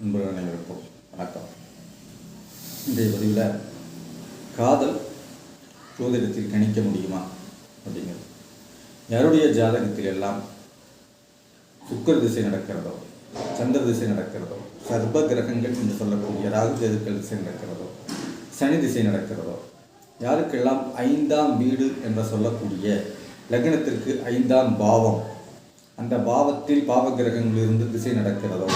நண்பர்கள் அனைவருக்கும் வணக்கம். இன்றைய பதிவில் காதல் ஜோதிடத்தில் கணிக்க முடியுமா அப்படிங்கிறது. யாருடைய ஜாதகத்தில் எல்லாம் சுக்கர திசை நடக்கிறதோ சந்திர திசை நடக்கிறதோ சர்ப கிரகங்கள் என்று சொல்லக்கூடிய ராகு கேதுக்கள் திசை நடக்கிறதோ சனி திசை நடக்கிறதோ யாருக்கெல்லாம் ஐந்தாம் வீடு என்று சொல்லக்கூடிய லக்னத்திற்கு ஐந்தாம் பாவம் அந்த பாவத்தில் பாவ கிரகங்கள் இருந்து திசை நடக்கிறதோ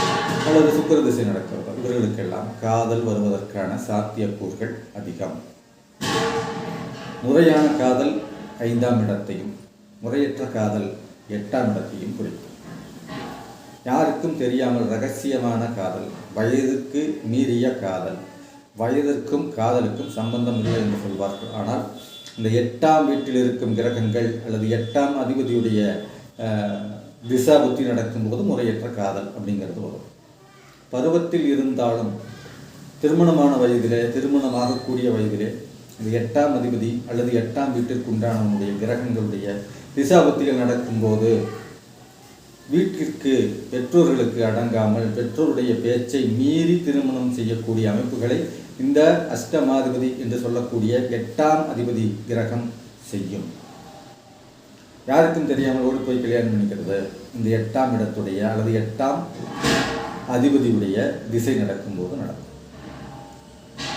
அல்லது சுக்கர திசை நடக்கிறதோ இவர்களுக்கெல்லாம் காதல் வருவதற்கான சாத்தியக்கூறுகள் அதிகம். முறையான காதல் ஐந்தாம் இடத்தையும் முறையற்ற காதல் எட்டாம் இடத்தையும் குறிக்கும். யாருக்கும் தெரியாமல் ரகசியமான காதல் வயதுக்கு மீறிய காதல் வயதிற்கும் காதலுக்கும் சம்பந்தம் இல்லை என்று சொல்வார்கள். ஆனால் இந்த எட்டாம் வீட்டில் இருக்கும் கிரகங்கள் அல்லது எட்டாம் அதிபதியுடைய திசா புத்தி நடக்கும்போது முறையற்ற காதல் அப்படிங்கிறது வரும். பருவத்தில் இருந்தாலும் திருமணமான வயதிலே திருமணமாகக்கூடிய வயதிலே இது எட்டாம் அதிபதி அல்லது எட்டாம் வீட்டிற்கு உண்டானவனுடைய கிரகங்களுடைய திசாபத்திகள் நடக்கும்போது வீட்டிற்கு பெற்றோர்களுக்கு அடங்காமல் பெற்றோருடைய பேச்சை மீறி திருமணம் செய்யக்கூடிய அமைப்புகளை இந்த அஷ்டமாதிபதி என்று சொல்லக்கூடிய எட்டாம் அதிபதி கிரகம் செய்யும். யாருக்கும் தெரியாமல் ஓடி போய் கல்யாணம் பண்ணிக்கிறது. இந்த எட்டாம் இடத்துடைய அல்லது எட்டாம் அதிபதியுடைய திசை நடக்கும்போது நடக்கும்.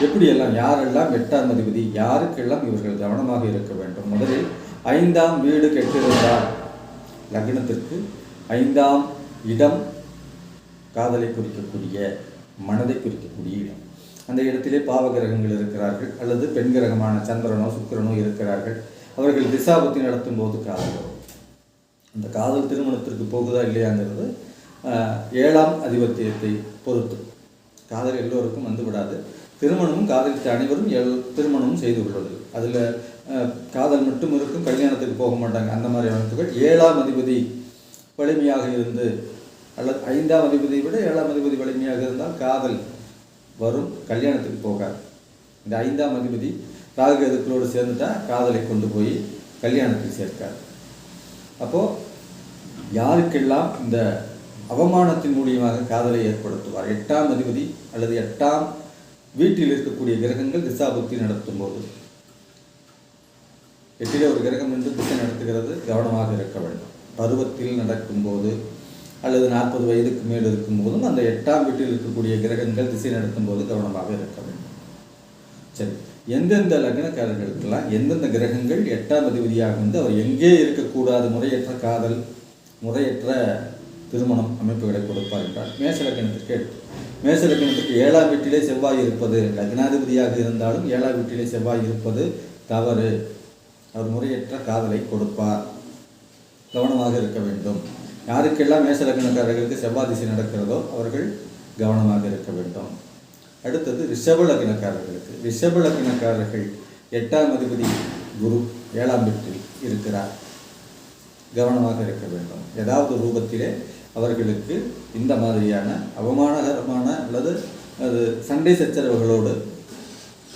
எப்படியெல்லாம் யாரெல்லாம் எட்டாம் அதிபதி யாருக்கெல்லாம் இவர்கள் கவனமாக இருக்க வேண்டும்? முதலில் ஐந்தாம் வீடு கெட்டிருந்தால் லக்னத்திற்கு ஐந்தாம் இடம் காதலை குறிக்கக்கூடிய மனதை குறிக்கக்கூடிய இடம். அந்த இடத்திலே பாவகிரகங்கள் இருக்கிறார்கள் அல்லது பெண் கிரகமான சந்திரனோ சுக்கிரனோ இருக்கிறார்கள். அவர்கள் திசாபத்தி நடத்தும் போது காதல். வரும் அந்த காதல் திருமணத்திற்கு போகுதா இல்லையாங்கிறது ஏழாம் அதிபத்தியத்தை பொறுத்து. காதல் எல்லோருக்கும் வந்து விடாது திருமணமும் காதலித்த அனைவரும் எல் திருமணமும் செய்து கொள்வது அதில் காதல் மட்டும் இருக்கும் கல்யாணத்துக்கு போக மாட்டாங்க. அந்த மாதிரி அமைப்புகள். ஏழாம் அதிபதி வலிமையாக இருந்து அல்லது ஐந்தாம் அதிபதியை விட ஏழாம் அதிபதி வலிமையாக இருந்தால் காதல் வரும் கல்யாணத்துக்கு போகாது. இந்த ஐந்தாம் அதிபதி ராகுகேதுக்களோடு சேர்ந்துட்டா காதலை கொண்டு போய் கல்யாணத்தில் சேர்க்காது. அப்போது யாருக்கெல்லாம் இந்த அவமானத்தின் மூலியமாக காதலை ஏற்படுத்துவார்? எட்டாம் அதிபதி அல்லது எட்டாம் வீட்டில் இருக்கக்கூடிய கிரகங்கள் திசாபுக்தி நடத்தும் போது எட்டிலே ஒரு கிரகம் என்று திசை நடத்துகிறது கவனமாக இருக்க வேண்டும். பருவத்தில் நடக்கும்போது அல்லது நாற்பது வயதுக்கு மேல் இருக்கும் போதும் அந்த எட்டாம் வீட்டில் இருக்கக்கூடிய கிரகங்கள் திசை நடத்தும் போது கவனமாக இருக்க வேண்டும். சரி எந்தெந்த லக்னக்காரர்களுக்கெல்லாம் எந்தெந்த கிரகங்கள் எட்டாம் அதிபதியாக வந்து அவர் எங்கே இருக்கக்கூடாது முறையற்ற காதல் முறையற்ற திருமணம் அமைப்புகளை கொடுப்பார் என்றால் மேச லக்கணத்திற்கு மேச லக்கணத்திற்கு ஏழாம் வீட்டிலே செவ்வாய் இருப்பது லக்னாதிபதியாக இருந்தாலும் ஏழாம் வீட்டிலே செவ்வாய் இருப்பது தவறு. அவர் முறையற்ற காதலை கொடுப்பார். கவனமாக இருக்க வேண்டும். யாருக்கெல்லாம் மேச லக்னக்காரர்களுக்கு செவ்வாய் திசை நடக்கிறதோ அவர்கள் கவனமாக இருக்க வேண்டும். அடுத்தது ரிஷப லக்னக்காரர்களுக்கு. ரிஷப லக்னக்காரர்கள் எட்டாம் அதிபதி குரு ஏழாம் வீட்டில் இருக்கிறார். கவனமாக இருக்க வேண்டும். ஏதாவது ரூபத்திலே அவர்களுக்கு இந்த மாதிரியான அவமானகரமான அல்லது அது சண்டை சச்சரவுகளோடு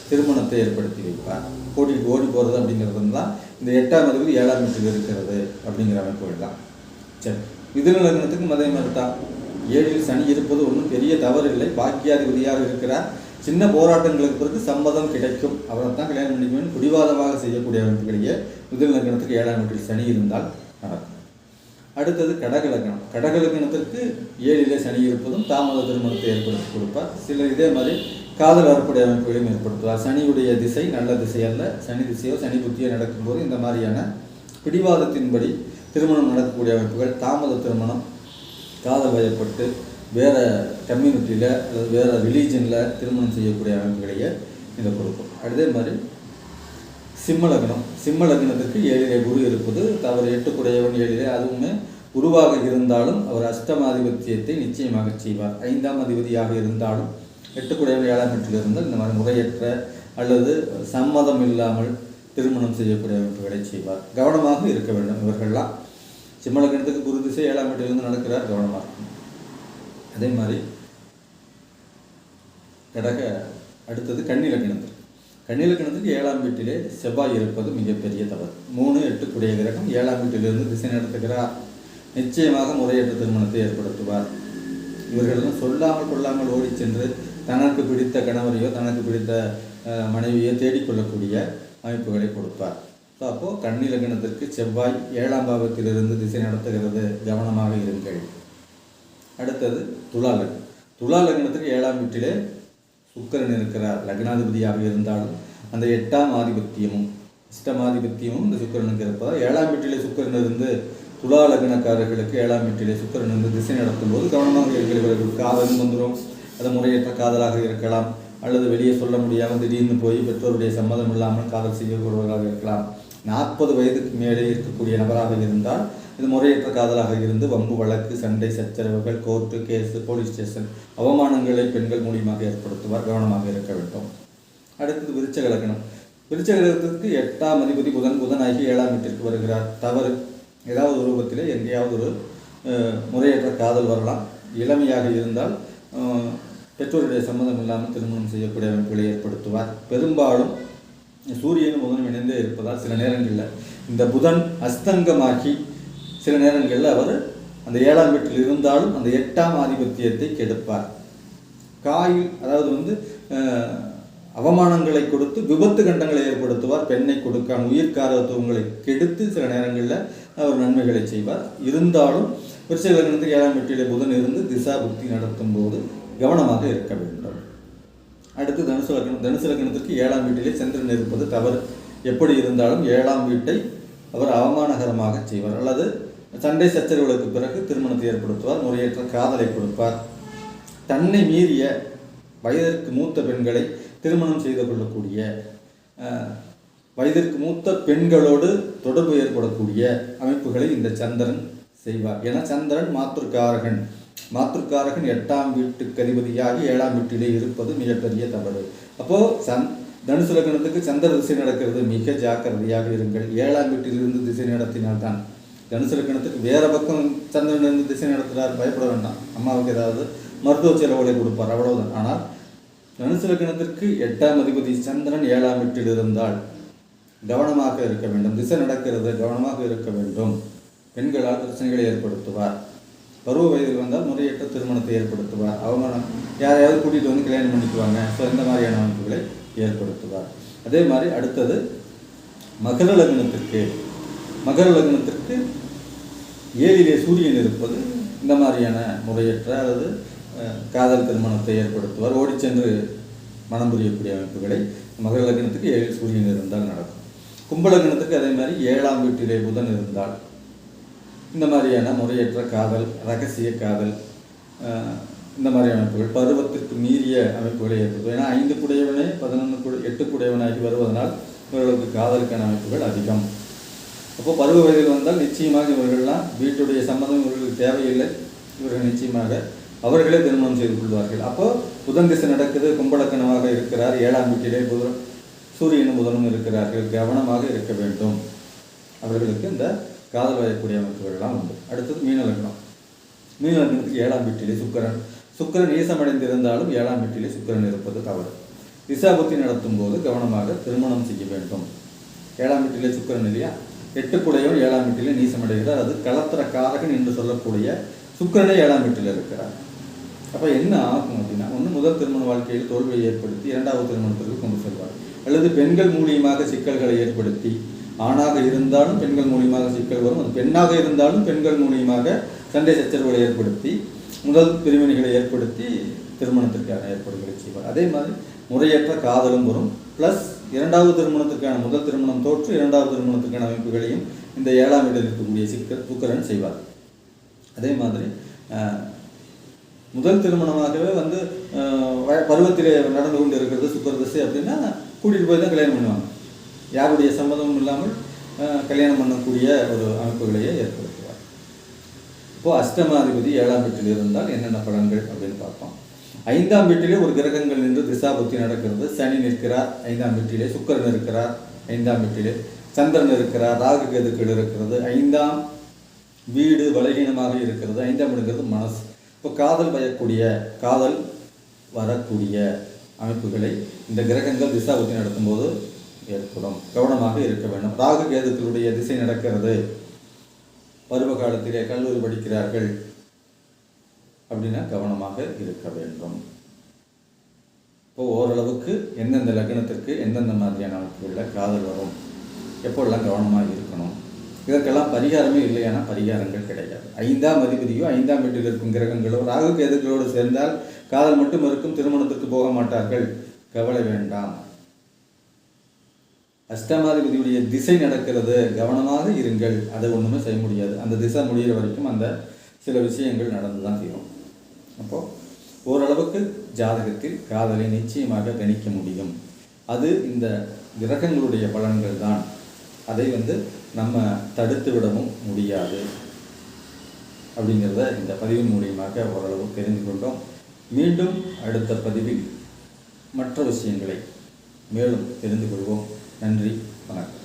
திருமணத்தை ஏற்படுத்தி வைப்பார். கூட்டிகிட்டு ஓடி போகிறது அப்படிங்கிறது தான் இந்த எட்டாம் அதிபதி ஏழாம் வீட்டில் இருக்கிறது அப்படிங்கிற அமைப்புகள் தான் சரி. மிதுன லக்னத்துக்கும் அதே மாதிரி தான் ஏழில் சனி இருப்பது ஒன்றும் பெரிய தவறு இல்லை பாக்கியாதிபதியாக இருக்கிறார். சின்ன போராட்டங்களுக்கு பிறகு சம்மதம் கிடைக்கும். அவரை தான் கல்யாணம் பண்ணிக்கணும் பிடிவாதமாக செய்யக்கூடிய முதல் மிதுன லக்னத்துக்கு ஏழாம் வீட்டில் சனி இருந்தால் நடக்கும். அடுத்தது கடக லக்னம். கடக லக்னத்திற்கு ஏழிலே சனி இருப்பதும் தாமத திருமணத்தை ஏற்படுத்தி கொடுப்பார். சில இதே மாதிரி காதல் வரக்கூடிய அமைப்புகளையும் ஏற்படுத்துவார். சனியுடைய திசை நல்ல திசை அல்ல. சனி திசையோ சனி புத்தியோ நடக்கும்போது இந்த மாதிரியான பிடிவாதத்தின்படி திருமணம் நடக்கக்கூடிய அமைப்புகள் தாமத திருமணம் காதல் வயப்பட்டு வேறு கம்யூனிட்டியில் அல்லது வேறு ரிலீஜனில் திருமணம் செய்யக்கூடிய அமைப்புகளையே இதை கொடுக்கும். அதே மாதிரி சிம்ம லக்னம். சிம்ம லக்னத்துக்கு ஏழிலே குரு இருப்பது தவறு எட்டுக்குடையவன் ஏழிலே அதுவுமே குருவாக இருந்தாலும் அவர் அஷ்டமாதிபத்தியத்தை நிச்சயமாக செய்வார். ஐந்தாம் அதிபதியாக இருந்தாலும் எட்டுக்குடையவன் ஏழாம் வீட்டில் இருந்தால் இந்த மாதிரி முறையற்ற அல்லது சம்மதம் இல்லாமல் திருமணம் செய்யக்கூடிய அமைப்புகளை செய்வார். கவனமாக இருக்க வேண்டும் இவர்கள்லாம். சிம்மலக்கணத்துக்கு குரு திசை ஏழாம் வீட்டிலிருந்து நடக்கிறார் கவனமாக அதே மாதிரி கடக அடுத்தது கன்னி கண்ணிலக்கணத்துக்கு ஏழாம் வீட்டிலே செவ்வாய் இருப்பது மிகப்பெரிய தவறு. மூணு எட்டுக்குடைய கிரகம் ஏழாம் வீட்டிலிருந்து திசை நடத்துகிறார். நிச்சயமாக முறையற்ற திருமணத்தை ஏற்படுத்துவார். இவர்களெல்லாம் சொல்லாமல் கொள்ளாமல் ஓடிச் சென்று தனக்கு பிடித்த கணவரையோ தனக்கு பிடித்த மனைவியோ தேடிக்கொள்ளக்கூடிய அமைப்புகளை கொடுப்பார். ஸோ அப்போது கண்ணிலக்கணத்திற்கு செவ்வாய் ஏழாம் பாவத்திலிருந்து திசை நடத்துகிறது. கவனமாக இருங்கள். அடுத்தது துலா லக்னம் துலா லக்னத்திற்கு ஏழாம் வீட்டிலே சுக்கரன் இருக்கிறார். லக்னாதிபதியாக இருந்தாலும் அந்த எட்டாம் ஆதிபத்தியமும் இஷ்டமாதிபத்தியமும் இந்த சுக்கரனுக்கு இருப்பதால் ஏழாம் வீட்டிலே சுக்கரன் இருந்து துலா லக்னக்காரர்களுக்கு ஏழாம் வீட்டிலே சுக்கரன் இருந்து திசை நடத்தும் போது கவனமாக இருக்கிற இவர்கள் காதலும் வந்துடும் அது முறையற்ற காதலாக இருக்கலாம். அல்லது வெளியே சொல்ல முடியாமல் திடீர்னு போய் பெற்றோருடைய சம்மதம் இல்லாமல் காதல் செய்யக்கூடியவர்களாக இருக்கலாம். நாற்பது வயதுக்கு மேலே இருக்கக்கூடிய நபராக இருந்தால் இது முறையற்ற காதலாக இருந்து வம்பு வழக்கு சண்டை சச்சரவுகள் கோர்ட்டு கேஸு போலீஸ் ஸ்டேஷன் அவமானங்களை பெண்கள் மூலியமாக ஏற்படுத்துவார் கவனமாக இருக்க வேண்டும். அடுத்தது விருச்ச லக்னம் விருச்ச லக்னத்துக்கு எட்டாம் அதிபதி புதன் புதன் ஆகி ஏழாம் வீட்டிற்கு வருகிறார். தவறு. ஏதாவது ஒரு ரூபத்திலே எங்கேயாவது ஒரு முறையற்ற காதல் வரலாம். இளமையாக இருந்தால் பெற்றோருடைய சம்மதம் இல்லாமல் திருமணம் செய்யக்கூடிய அமைப்புகளை ஏற்படுத்துவார். பெரும்பாலும் சூரியனும் புதனும் இணைந்தே இருப்பதால் சில நேரங்களில் இந்த புதன் அஸ்தங்கமாகி சில நேரங்களில் அவர் அந்த ஏழாம் வீட்டில் இருந்தாலும் அந்த எட்டாம் ஆதிபத்தியத்தை கெடுப்பார். காயில் அதாவது வந்து அவமானங்களை கொடுத்து விபத்து கண்டங்களை ஏற்படுத்துவார் பெண்ணை கொடுக்காம உயிர்காரத்துவங்களை கெடுத்து சில நேரங்களில் அவர் நன்மைகளை செய்வார். இருந்தாலும் விருச்சிக லக்னத்துக்கு ஏழாம் வீட்டிலே புதன் இருந்து திசா புத்தி நடத்தும் போது கவனமாக இருக்க வேண்டும். அடுத்து தனுசு லக்னம் தனுசு லக்னத்திற்கு ஏழாம் வீட்டிலே சந்திரன் இருப்பது தவறு. எப்படி இருந்தாலும் ஏழாம் வீட்டை அவர் அவமானகரமாக செய்வார். அல்லது சண்டை சச்சரவுகளுக்கு பிறகு திருமணத்தை ஏற்படுத்துவார் முறையற்ற காதலை கொடுப்பார். தன்னை மீறிய வயதிற்கு மூத்த பெண்களை திருமணம் செய்து கொள்ளக்கூடிய வயதிற்கு மூத்த பெண்களோடு தொடர்பு ஏற்படக்கூடிய அமைப்புகளை இந்த சந்திரன் செய்வார். என சந்திரன் மாத்திருக்காரகன் மாற்றுக்காரகன் எட்டாம் வீட்டுக்கு அதிபதியாகி ஏழாம் வீட்டிலே இருப்பது மிகப்பெரிய தவறு. அப்போ சந் தனுசு லக்னத்துக்கு சந்திர திசை நடக்கிறது. மிக ஜாக்கிரதையாக இருங்கள். ஏழாம் வீட்டிலிருந்து திசை நடத்தினால்தான். தனுசு லக்னத்துக்கு வேற பக்கம் சந்திரன் இருந்து திசை நடத்துகிறார் பயப்பட வேண்டாம். அம்மாவுக்கு ஏதாவது மருத்துவ செலவுகளை கொடுப்பார். அவ்வளவுதான். ஆனால் தனுசு லக்னத்திற்கு எட்டாம் அதிபதி சந்திரன் ஏழாம் வீட்டில் இருந்தால் கவனமாக இருக்க வேண்டும். திசை நடக்கிறது. கவனமாக இருக்க வேண்டும். பெண்களால் பிரச்சனைகளை ஏற்படுத்துவார். பருவ வயதில் வந்தால் முறையற்ற திருமணத்தை ஏற்படுத்துவார். அவமானம் யாரையாவது கூட்டிகிட்டு வந்து கல்யாணம் பண்ணிக்குவாங்க. ஸோ இந்த மாதிரியான அமைப்புகளை ஏற்படுத்துவார். அதே மாதிரி அடுத்தது மகர லக்னத்திற்கு. மகர லக்னத்திற்கு ஏழிலே சூரியன் இருப்பது இந்த மாதிரியான முறையற்ற அல்லது காதல் திருமணத்தை ஏற்படுத்துவார். ஓடிச்சென்று மனம் புரியக்கூடிய அமைப்புகளை மகர லக்னத்துக்கு ஏழில் சூரியன் இருந்தால் நடக்கும். கும்பலக்னத்துக்கு அதே மாதிரி ஏழாம் வீட்டிலே புதன் இருந்தால் இந்த மாதிரியான முறையற்ற காதல் ரகசிய காதல் இந்த மாதிரி அமைப்புகள் பருவத்திற்கு மீறிய அமைப்புகளை ஏற்படுத்தும். ஏன்னா ஐந்து குடையவனே பதினொன்று குடை எட்டு குடையவனாகி வருவதனால் இவர்களுக்கு காதலுக்கான அமைப்புகள் அதிகம். அப்போ பருவ வயதில் வந்தால் நிச்சயமாக இவர்கள்லாம் வீட்டுடைய சம்மதம் இவர்களுக்கு தேவையில்லை. இவர்கள் நிச்சயமாக அவர்களே திருமணம் செய்து கொள்வார்கள். அப்போ புதன் திசை நடக்குது கும்பலக்கணமாக இருக்கிறார் ஏழாம் வீட்டிலே புதன் சூரியனும் புதனும் இருக்கிறார்கள் கவனமாக இருக்க வேண்டும். அவர்களுக்கு இந்த காதல் வயக்கூடிய அமைப்புகள்லாம் உண்டு. அடுத்தது மீன லக்னம் மீன லக்னத்துக்கு ஏழாம் வீட்டிலே சுக்கிரன். சுக்கிரன் ஈசமடைந்திருந்தாலும் ஏழாம் வீட்டிலே சுக்கிரன் இருப்பது தவறு. திசாபுத்தி நடத்தும் போது கவனமாக திருமணம் செய்ய வேண்டும். ஏழாம் வீட்டிலே சுக்கிரன் இல்லையா? எட்டுக்குடையவன் ஏழாம் வீட்டிலே நீசமடைகிறார். அது களத்திர காரகன் என்று சொல்லக்கூடிய சுக்கரனே ஏழாம் வீட்டில் இருக்கிறார். அப்போ என்ன ஆகும் அப்படின்னா ஒன்று முதல் திருமண வாழ்க்கையில் தோல்வியை ஏற்படுத்தி இரண்டாவது திருமணத்திற்கு கொண்டு செல்வார். அல்லது பெண்கள் மூலியமாக சிக்கல்களை ஏற்படுத்தி ஆணாக இருந்தாலும் பெண்கள் மூலியமாக சிக்கல் வரும். அது பெண்ணாக இருந்தாலும் பெண்கள் மூலியமாக சண்டை சச்சரவுகளை ஏற்படுத்தி முதல் பிரிவினைகளை ஏற்படுத்தி திருமணத்திற்கான ஏற்பாடுகளை செய்வார். அதே மாதிரி முறையற்ற காதலும் வரும். ப்ளஸ் இரண்டாவது திருமணத்திற்கான முதல் திருமணம் தோற்று இரண்டாவது திருமணத்திற்கான அமைப்புகளையும் இந்த ஏழாம் இடத்தில் இருக்கக்கூடிய சிக்கல் சுக்கரன் செய்வார். அதே மாதிரி முதல் திருமணமாகவே வந்து பருவத்திலே நடந்து கொண்டு இருக்கிறது சுக்கர திசை அப்படின்னா கூட்டிகிட்டு போய் தான் கல்யாணம் பண்ணுவாங்க. யாருடைய சம்மதமும் இல்லாமல் கல்யாணம் பண்ணக்கூடிய ஒரு அமைப்புகளையே ஏற்படுத்துவார். இப்போது அஷ்டமாதிபதி ஏழாம் வீட்டில் இருந்தால் என்னென்ன பலன்கள் அப்படின்னு பார்ப்போம். ஐந்தாம் வீட்டிலே ஒரு கிரகங்கள் நின்று திசாபுத்தி நடக்கிறது. சனி நிற்கிறார் ஐந்தாம் வீட்டிலே சுக்கிரன் இருக்கிறார் ஐந்தாம் வீட்டிலே சந்திரன் இருக்கிறார் ராகு கேதுக்கள் இருக்கிறது. ஐந்தாம் வீடு பலகீனமாக இருக்கிறது. ஐந்தாம் வீடுங்கிறது மனசு. இப்போ காதல் பயக்கூடிய காதல் வரக்கூடிய அமைப்புகளை இந்த கிரகங்கள் திசாபுத்தி நடத்தும்போது ஏற்படும். கவனமாக இருக்க வேண்டும். ராகு கேதுக்களுடைய திசை நடக்கிறது. பருவ காலத்திலே கல்லூரி படிக்கிறார்கள். அப்படின்னா கவனமாக இருக்க வேண்டும். இப்போ ஓரளவுக்கு எந்தெந்த லக்னத்திற்கு எந்தெந்த மாதிரியான அமைப்புகளில் காதல் வரும் எப்பொழுதெல்லாம் கவனமாக இருக்கணும் இதற்கெல்லாம் பரிகாரமே இல்லையானா பரிகாரங்கள் கிடையாது. ஐந்தாம் அதிபதியோ ஐந்தாம் வீட்டில் இருக்கும் கிரகங்களோ ராகு கேதுக்களோடு சேர்ந்தால் காதல் மட்டும் இருக்கும் திருமணத்துக்கு போக மாட்டார்கள். கவலை வேண்டாம். அஷ்டமாதிபதியுடைய திசை நடக்கிறது. கவனமாக இருங்கள். அதை ஒன்றுமே செய்ய முடியாது. அந்த திசை முடிகிற வரைக்கும் அந்த சில விஷயங்கள் நடந்து தான் தீரும். அப்போது ஓரளவுக்கு ஜாதகத்தில் காதலை நிச்சயமாக கணிக்க முடியும். அது இந்த கிரகங்களுடைய பலன்கள் தான் அதை வந்து நம்ம தடுத்து விடவும் முடியாது. அப்படிங்கிறத இந்த பதிவின் மூலியமாக ஓரளவு தெரிந்து கொண்டோம். மீண்டும் அடுத்த பதிவில் மற்ற விஷயங்களை மேலும் தெரிந்து கொள்வோம். நன்றி. வணக்கம்.